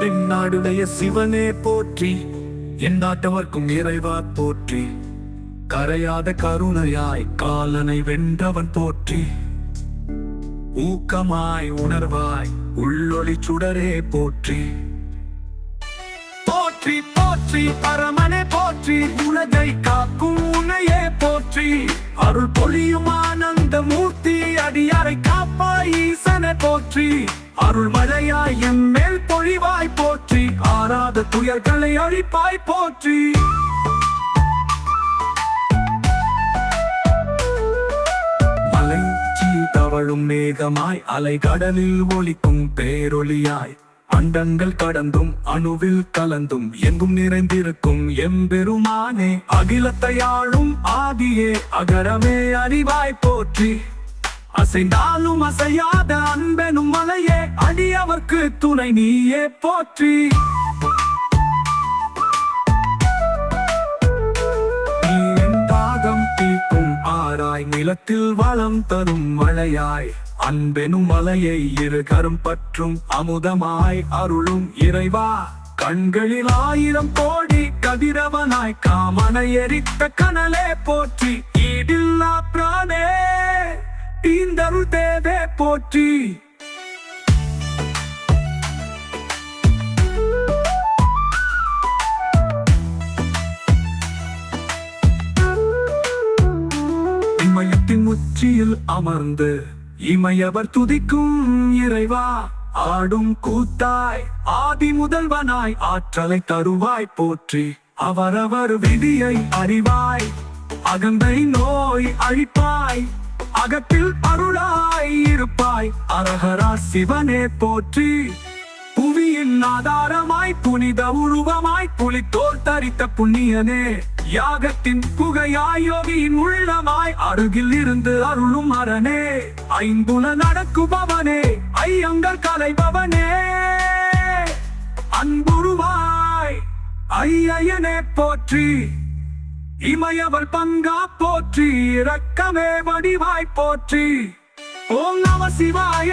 தென்னாடுடைய சிவனே போற்றி. எந்நாட்டவர்க்கும் இறைவா போற்றி. கரையாத கருணையாய் காலனை வென்றவன் போற்றி. ஊக்கமாய் உணர்வாய் உள்ளொளி சுடரே போற்றி. போற்றி போற்றி பரமனே போற்றி. உலகை காக்கும் உனையே போற்றி. அருள் பொழியும் ஆனந்த மூர்த்தி அடியாரை காப்பாய் ஈசனை போற்றி. அருள் மழையாய் என் மேல் பொழிவாய் போற்றி ஆறாத துயர்களை அழிப்பாய் போற்றி. மலை தவழும் மேகமாய் அலை கடலில் ஒழிக்கும் பேரொளியாய். அண்டங்கள் கடந்தும் அணுவில் கலந்தும் எங்கும் நிறைந்திருக்கும் எம்பெருமானே. அகிலத்தையாளும் ஆதியே அகரமே அறிவாய் போற்றி. அசைந்தாலும் அசையாத அன்பெனும் எனக்கு துணை நீயே போற்றி. நீ என் ஆராய் நிலத்தில் வளம் தரும் மழையாய். அன்பெனும் மலையை இரு கரும் பற்றும் அமுதமாய் அருளும் இறைவா. கண்களில் ஆயிரம் கோடி கதிரவனாய் காமனை எரித்த கனலே போற்றி. ஈடில்லா பிராணே தீந்தருள் தேவே போற்றி. மரத்தின் உச்சியில் அமர்ந்து இமையவர் துதிக்கும் இறைவா ஆடும் கூத்தாய் ஆதி முதல்வனாய் ஆற்றலை தருவாய் போற்றி. அவரவர் விதியை அறிவாய் அகந்தை நோய் அழிப்பாய் அகத்தில் அருளாய் இருப்பாய். அரகரா சிவனே போற்றி. புவியின் ஆதாரமாய் புனித உருவமாய் புலித்தோர் தரித்த புண்ணியனே. யாகத்தின் புகையாயோகியின் உள்ளமாய் அருகில் இருந்து அருளும் அரணே. ஐம்புல நடக்குபவனே ஐயங்கள் கலைபவனே. அன்புருவாய் ஐயனே போற்றி. இமயவள் பங்கா போற்றி இரக்கமே வடிவாய் போற்றி. ஓம் நம சிவாய.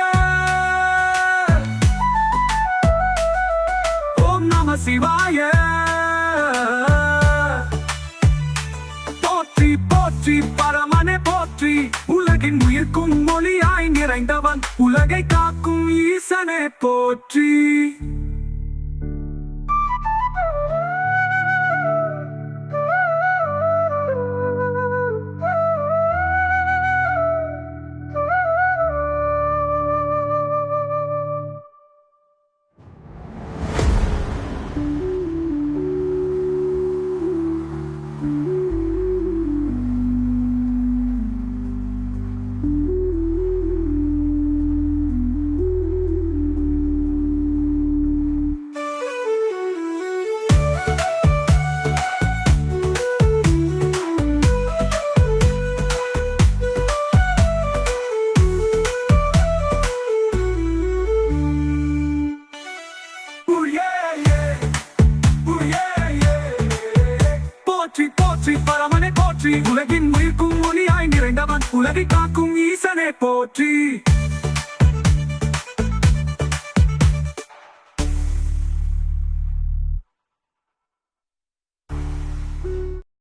போற்றி பரமனே போற்றி. உலகின் உயிர்க்கும் மொழியாய் நிறைந்தவன். உலகை காக்கும் ஈசனை போற்றி. பரமனை போற்றி உலகின் உயிர்க்கும் ஒளியாய் நிறைந்தவன் உலகை காக்கும் ஈசனை போற்றி.